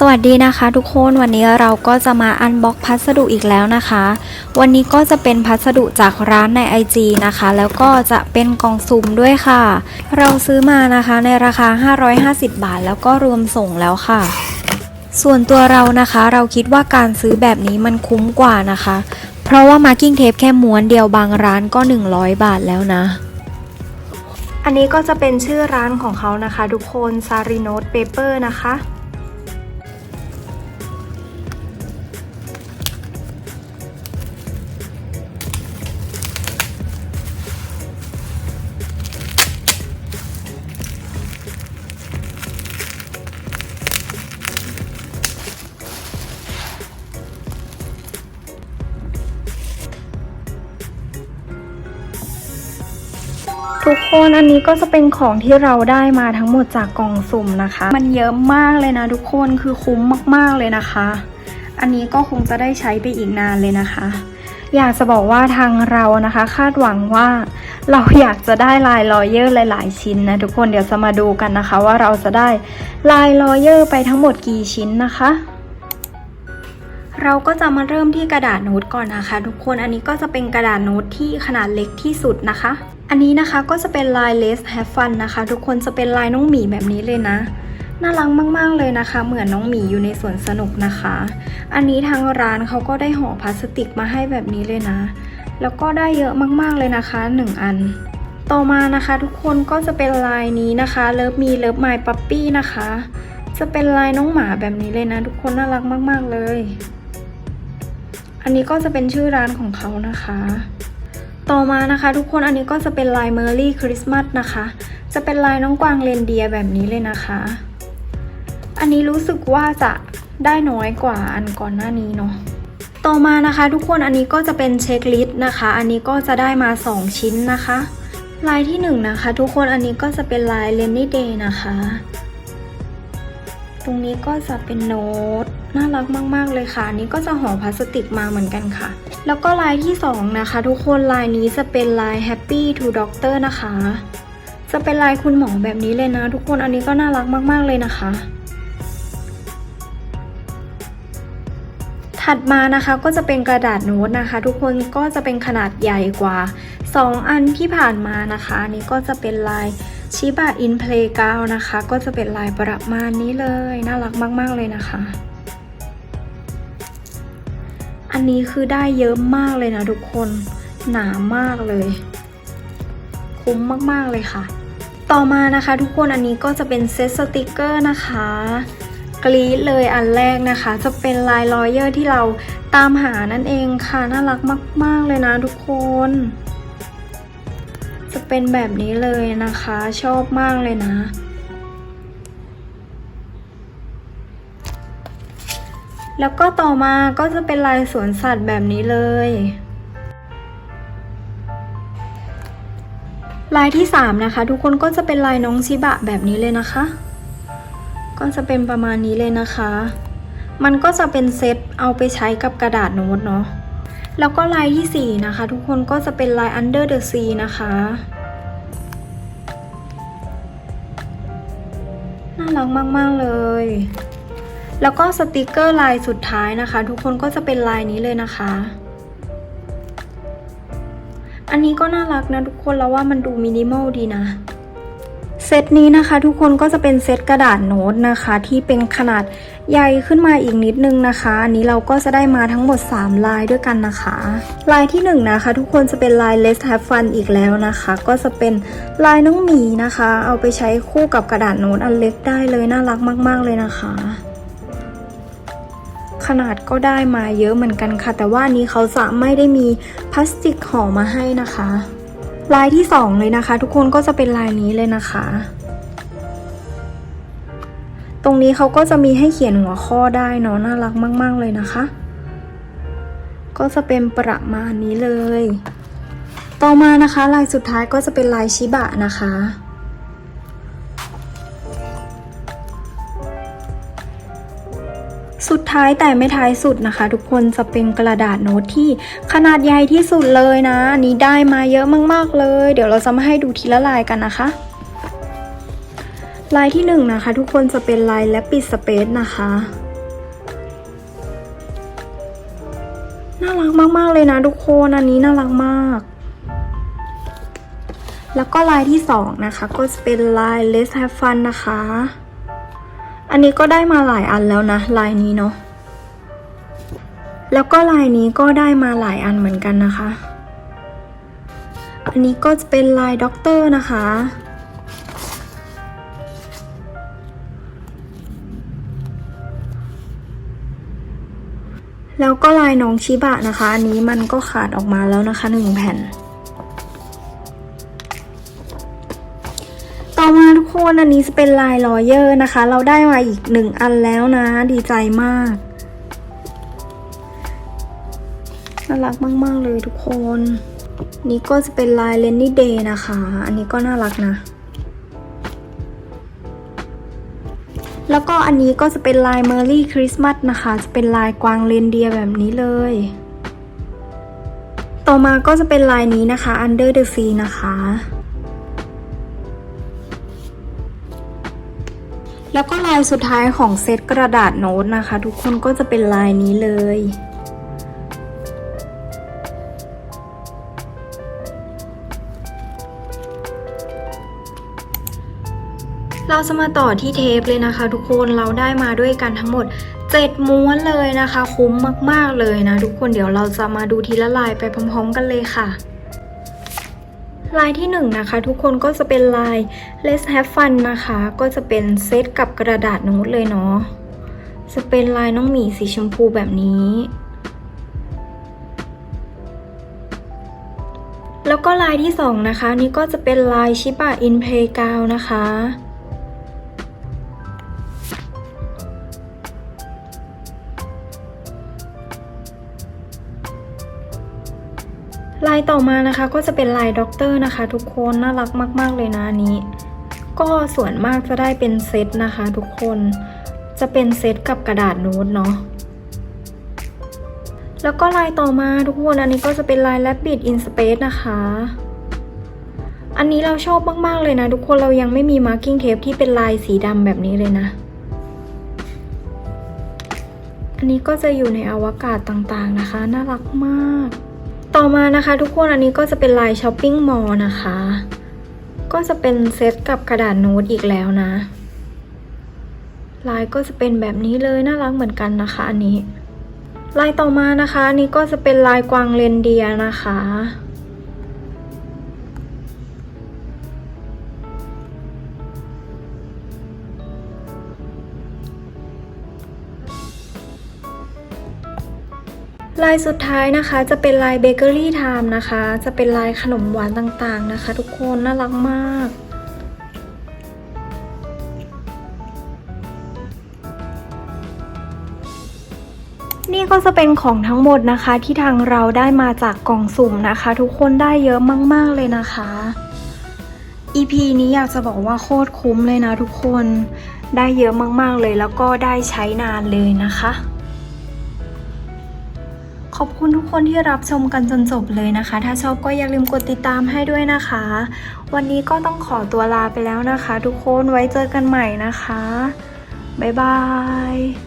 สวัสดีนะคะทุกคนวันนี้เราก็จะมาอันบ็อกพัสดุอีกแล้วนะคะ วันนี้ก็จะเป็นพัสดุจากร้านใน IG นะคะ แล้วก็จะเป็นกล่องซุ่มด้วยค่ะ เราซื้อมานะคะในราคา 550 บาท แล้วก็รวมส่งแล้วค่ะ ส่วนตัวเรานะคะเราคิดว่าการซื้อแบบนี้มันคุ้มกว่านะคะ เพราะว่ามาร์กิ้งเทปแค่ม้วนเดียวบางร้านก็ 100 บาทแล้วนะอันนี้ก็จะเป็นชื่อร้านของเขานะคะ ทุกคนซาริโนตเปเปอร์นะคะ ทุกคนอันนี้ก็จะเป็นของที่เราได้มาทั้งหมดจากกล่องสุ่มนะคะ มันเยอะมากเลยนะทุกคนคือคุ้มมากๆเลยนะคะ อันนี้ก็คงจะได้ใช้ไปอีกนานเลยนะคะ อยากจะบอกว่าทางเรานะคะ คาดหวังว่าเราอยากจะได้ลายลอยเยอร์หลาย ๆ ชิ้นนะทุกคนเดี๋ยวจะมาดูกันนะคะ ว่าเราจะได้ลายลอยเยอร์ไปทั้งหมดกี่ชิ้นนะคะเราก็จะมาเริ่มที่กระดาษโน้ตก่อนนะคะ ทุกคนอันนี้ก็จะเป็นกระดาษโน้ตที่ขนาดเล็กที่สุดนะคะ อันนี้นะคะก็จะเป็นลาย Let's Have Fun นะคะ ทุกคนจะเป็นลายน้องหมีแบบนี้เลยนะ น่ารักมาก ๆ เลยนะคะ เหมือนน้องหมีอยู่ในสวนสนุกนะคะ อันนี้ทางร้านเขาก็ได้ห่อพลาสติกมาให้แบบนี้เลยนะ แล้วก็ได้เยอะมาก ๆ เลยนะคะ 1 อัน ต่อมานะคะ ทุกคนก็จะเป็นลายนี้นะคะเลิฟมีเลิฟไมปั๊ปปี้นะคะ จะเป็นลายน้องหมาแบบนี้เลยนะ ทุกคนน่ารักมาก ๆ เลย อันนี้ก็จะเป็นชื่อร้านของเขานะคะ ต่อมานะคะทุกคนอันนี้ก็จะเป็นลายเมอร์รี่คริสต์มาสนะคะ จะเป็นลายน้องกวางเรนเดียแบบนี้เลยนะคะ อันนี้รู้สึกว่าจะได้น้อยกว่าอันก่อนหน้านี้เนาะต่อมานะคะ ทุกคนอันนี้ก็จะเป็นเช็คลิสต์นะคะ อันนี้ก็จะได้มา 2 ชิ้นนะคะ ลายที่1นงนะคะ ทุกคนอันนี้ก็จะเป็นลายเลนนี่เดย์นะคะ ตรงนี้ก็จะเป็นโน้ต น่ารักมากๆเลยค่ะอันนี้ก็จะห่อพลาสติกมาเหมือนกันค่ะ แล้วก็ลายที่ 2 นะคะ ทุกคนลายนี้จะเป็นลาย Happy to Doctor นะคะ จะเป็นลายคุณหมอแบบนี้เลยนะ ทุกคนอันนี้ก็น่ารักมาก ๆเลยนะคะ ถัดมานะคะก็จะเป็นกระดาษโน้ตนะคะ ทุกคนก็จะเป็นขนาดใหญ่กว่า 2 อันที่ผ่านมานะคะอันนี้ก็จะเป็นลายชิบะอินเพลกาวนะคะ ก็จะเป็นลายประมาณนี้เลย น่ารักมาก ๆ เลยนะคะ อันนี้คือได้เยอะมากเลยนะทุกคน หนามากเลย คุ้มมากๆเลยค่ะ ต่อมานะคะทุกคนอันนี้ก็จะเป็นเซตสติกเกอร์นะคะกรีดเลยอันแรกนะคะ จะเป็นลายลอยเยอร์ที่เราตามหานั่นเองค่ะ น่ารักมาก ๆ เลยนะทุกคน จะเป็นแบบนี้เลยนะคะ ชอบมากเลยนะ แล้วก็ต่อมาก็จะเป็นลายสวนสัตว์แบบนี้เลย ลายที่ 3 นะคะ ทุกคนก็จะเป็นลายน้องชิบะแบบนี้เลยนะคะ ก็จะเป็นประมาณนี้เลยนะคะ มันก็จะเป็นเซตเอาไปใช้กับกระดาษโน้ตเนาะแล้วก็ลายที่ 4 นะคะ ทุกคนก็จะเป็นลาย Under the Sea นะคะน่ารักมาก ๆ เลย แล้วก็สติกเกอร์ลายสุดท้ายนะคะ ทุกคนก็จะเป็นลายนี้เลยนะคะ อันนี้ก็น่ารักนะทุกคนแล้วว่ามันดูมินิมอลดีนะเซตนี้นะคะทุกคนก็จะเป็นเซตกระดาษโน้ตนะคะ ที่เป็นขนาดใหญ่ขึ้นมาอีกนิดนึงนะคะ อันนี้เราก็จะได้มาทั้งหมด 3 ลายด้วยกันนะคะ ลายที่ 1 นะคะ ทุกคนจะเป็นลาย Let's Have Fun อีกแล้วนะคะ ก็จะเป็นลายน้องหมีนะคะ เอาไปใช้คู่กับกระดาษโน้ตอันเล็กได้เลยน่ารักมาก ๆเลยนะคะ ขนาดก็ได้มาเยอะเหมือนกันค่ะ แต่ว่านนี้เขาจะไม่ได้มีพลาสติกห่อมาให้นะคะ ลายที่ 2 เลยนะคะ ทุกคนก็จะเป็นลายนี้เลยนะคะ ตรงนี้เขาก็จะมีให้เขียนหัวข้อได้เนาะน่ารักมาก ๆ เลยนะคะ ก็จะเป็นประมาณนี้เลย ต่อมานะคะ ลายสุดท้ายก็จะเป็นลายชิบะนะคะ สุดท้ายแต่ไม่ท้ายสุดนะคะ ทุกคนจะเป็นกระดาษโน้ตที่ขนาดใหญ่ที่สุดเลยนะนี้ได้มาเยอะมากๆเลย เดี๋ยวเราจะมาให้ดูทีละลายกันนะคะ ลายที่หนึ่งนะคะทุกคนจะเป็นลายและปิดสเปซนะคะน่ารักมากๆเลยนะทุกคนอันนี้น่ารักมาก แล้วก็ลายที่สองนะคะก็จะเป็นลาย Let's Have Fun นะคะ อันนี้ก็ได้มาหลายอันแล้วนะลายนี้เนาะ แล้วก็ลายนี้ก็ได้มาหลายอันเหมือนกันนะคะ อันนี้ก็จะเป็นลายด็อกเตอร์นะคะ แล้วก็ลายน้องชิบะนะคะ อันนี้มันก็ขาดออกมาแล้วนะคะหนึ่งแผ่น นอันนี้จะเป็นลายลอเยอร์นะคะ เราได้มาอีกหนึ่งอันแล้วนะ ดีใจมากน่ารักมาก ๆ เลยทุกคน นี่ก็จะเป็นลายเลนนี่เดย์นะคะ อันนี้ก็น่ารักนะ แล้วก็อันนี้ก็จะเป็นลายเมอร์รี่คริสต์มาสนะคะ จะเป็นลายกวางเรนเดียร์แบบนี้เลย ต่อมาก็จะเป็นลายนี้นะคะ Under the Sea นะคะ แล้วก็ลายสุดท้ายของเซตกระดาษโน้ตนะคะ ทุกคนก็จะเป็นลายนี้เลย เราจะมาต่อที่เทปเลยนะคะ ทุกคนเราได้มาด้วยกันทั้งหมด7ม้วนเลยนะคะ คุ้มมาก ๆ เลยนะ ทุกคนเดี๋ยวเราจะมาดูทีละลายไปพร้อม ๆ กันเลยค่ะ ลายที่1นงนะคะทุกคนก็จะเป็นลาย Let's Have Fun นะคะ ก็จะเป็นเซตกับกระดาษโน้ตเลยเนาะจะเป็นลายน้องหมีสีชมพูแบบนี้ แล้วก็ลายที่2นะคะนี่ก็จะเป็นลายชิบะอินเพกาวนะคะายต่อมานะคะก็จะเป็นลายด็อกเตอร์นะคะ ทุกคนน่ารักมาก ๆ เลยนะอันนี้ ก็ส่วนมากจะได้เป็นเซตนะคะ ทุกคนจะเป็นเซตกับกระดาษโน้ตเนาะแล้วก็ลายต่อมาทุกคนอันนี้ก็จะเป็นลาย Rabbit in Space นะคะ อันนี้เราชอบมากๆเลยนะ ทุกคนเรายังไม่มี marking tape ที่เป็นลายสีดำแบบนี้เลยนะ อันนี้ก็จะอยู่ในอวกาศต่างๆนะคะ น่ารักมาก ต่อมานะคะทุกคนอันนี้ก็จะเป็นลายช้อปปิ้งมอล์นะคะ ก็จะเป็นเซตกับกระดาษโน้ตอีกแล้วนะ ลายก็จะเป็นแบบนี้เลยน่ารักเหมือนกันนะคะอันนี้ ลายต่อมานะคะอันนี้ก็จะเป็นลายกวางเรนเดียร์นะคะ ลายสุดท้ายนะคะจะเป็นลายเบเกอรี่ไทม์นะคะ จะเป็นลายขนมหวานต่างๆนะคะ ทุกคนน่ารักมาก นี่ก็จะเป็นของทั้งหมดนะคะที่ทางเราได้มาจากกล่องสุ่มนะคะ ทุกคนได้เยอะมาก ๆเลยนะคะ EP นี้อยากจะบอกว่าโคตรคุ้มเลยนะทุกคนได้เยอะมากๆเลยแล้วก็ได้ใช้นานเลยนะคะ ขอบคุณทุกคนที่รับชมกันจนจบเลยนะคะ ถ้าชอบก็อย่าลืมกดติดตามให้ด้วยนะคะ วันนี้ก็ต้องขอตัวลาไปแล้วนะคะ ทุกคนไว้เจอกันใหม่นะคะ บ๊ายบาย